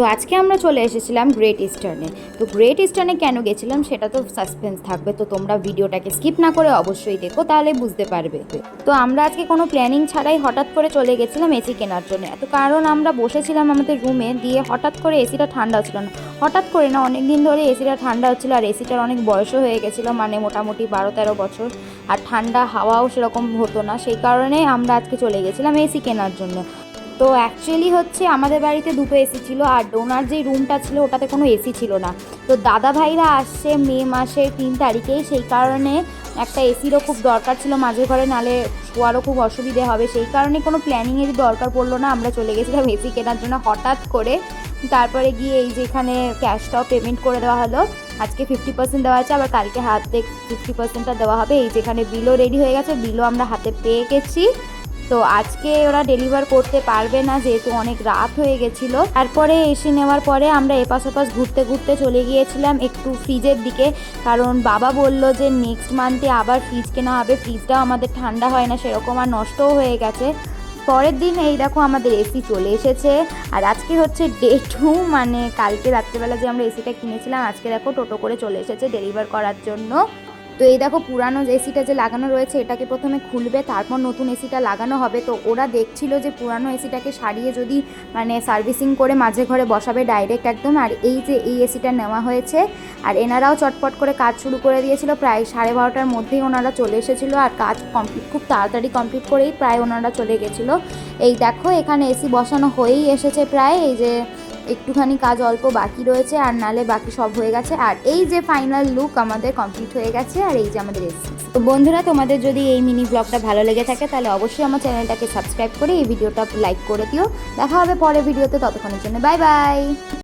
তো আজকে আমরা চলে এসেছিলাম গ্রেট ইস্টার্নে তো গ্রেট ইস্টার্নে কেন গেছিলাম সেটা তো সাসপেন্স থাকবে। তো তোমরা ভিডিওটাকে স্কিপ না করে অবশ্যই দেখো, তাহলে বুঝতে পারবে। তো আমরা আজকে কোনো প্ল্যানিং ছাড়াই হঠাৎ করে চলে গেছিলাম এসি কেনার জন্য। এত কারণ আমরা বসেছিলাম আমাদের রুমে দিয়ে হঠাৎ করে এসিটা ঠান্ডা হচ্ছিল না। হঠাৎ করে না অনেক দিন ধরে এসিটা ঠান্ডা হচ্ছিল, আর এসিটার অনেক বয়সও হয়ে গেছিল মানে মোটামুটি বারো তেরো বছর। আর ঠান্ডা হাওয়াও সেরকম হতো না। সেই কারণে আমরা আজকে চলে গেছিলাম এসি কেনার জন্য। তো অ্যাকচুয়ালি হচ্ছে আমাদের বাড়িতে দুটো এসি ছিল আর ডোনার যে রুমটা ছিল ওটাতে কোনো এসি ছিল না। তো দাদা ভাইরা আসছে মে মাসের তিন তারিখেই সেই কারণে একটা এসিরও খুব দরকার ছিল মাঝে ঘরে, নালে শোয়ারও খুব অসুবিধে হবে। সেই কারণে কোনো প্ল্যানিংয়েরই দরকার পড়ল না, আমরা চলে গেছিলাম এসি কেনার জন্য হঠাৎ করে। তারপরে গিয়ে এই যে এখানে ক্যাশটাও পেমেন্ট করে দেওয়া হলো। আজকে ফিফটি পার্সেন্ট দেওয়া আছে, আবার কালকে হাতে ফিফটি পার্সেন্টটা দেওয়া হবে। এই যেখানে বিলও রেডি হয়ে গেছে বিলও আমরা হাতে পেয়ে গেছি। তো আজকে ওরা ডেলিভার করতে পারবে না যেহেতু অনেক রাত হয়ে গেছিল। তারপরে এসে নেওয়ার পরে আমরা এপাশ ওপাশ ঘুরতে ঘুরতে চলে গিয়েছিলাম একটু ফ্রিজের দিকে। কারণ বাবা বলল যে নেক্সট মান্থে আবার ফ্রিজ কেনা হবে ফ্রিজটাও আমাদের ঠান্ডা হয় না, সেরকম আর নষ্টও হয়ে গেছে। পরের দিন এই দেখো আমাদের এসি চলে এসেছে। আর আজকে হচ্ছে ডে টু মানে কালকে রাত্রেবেলা যে আমরা এসিটা কিনেছিলাম, আজকে দেখো টোটো করে চলে এসেছে ডেলিভার করার জন্য। তো এই দেখো পুরানো এসিটা যে লাগানো রয়েছে, এটাকে প্রথমে খুলবে, তারপর নতুন এসিটা লাগানো হবে। তো ওরা দেখছিল যে পুরানো এসিটাকে সারিয়ে যদি মানে সার্ভিসিং করে মাঝে ঘরে বসাবে ডাইরেক্ট একদম। আর এই যে এই এসিটা নেওয়া হয়েছে, আর এনারাও চটপট করে কাজ শুরু করে দিয়েছিল। প্রায় সাড়ে বারোটার মধ্যেই ওনারা চলে এসেছিল, আর কাজ কমপ্লিট খুব তাড়াতাড়ি কমপ্লিট করেই প্রায় ওনারা চলে গেছিল। এই দেখো এখানে এসি বসানো হয়েই এসেছে প্রায়। এই যে একটুখানি কাজ অল্প বাকি রয়েছে আর নালে বাকি সব হয়ে গেছে। আর এই যে ফাইনাল লুক আমাদের কমপ্লিট হয়ে গেছে আর এই যে আমাদের এসি তো বন্ধুরা, তোমাদের যদি এই মিনি ব্লগটা ভালো লেগে থাকে, তাহলে অবশ্যই আমার চ্যানেলটাকে সাবস্ক্রাইব করে এই ভিডিওটা লাইক করে দিও। দেখা হবে পরের ভিডিওতে ততক্ষণের জন্য বাই বাই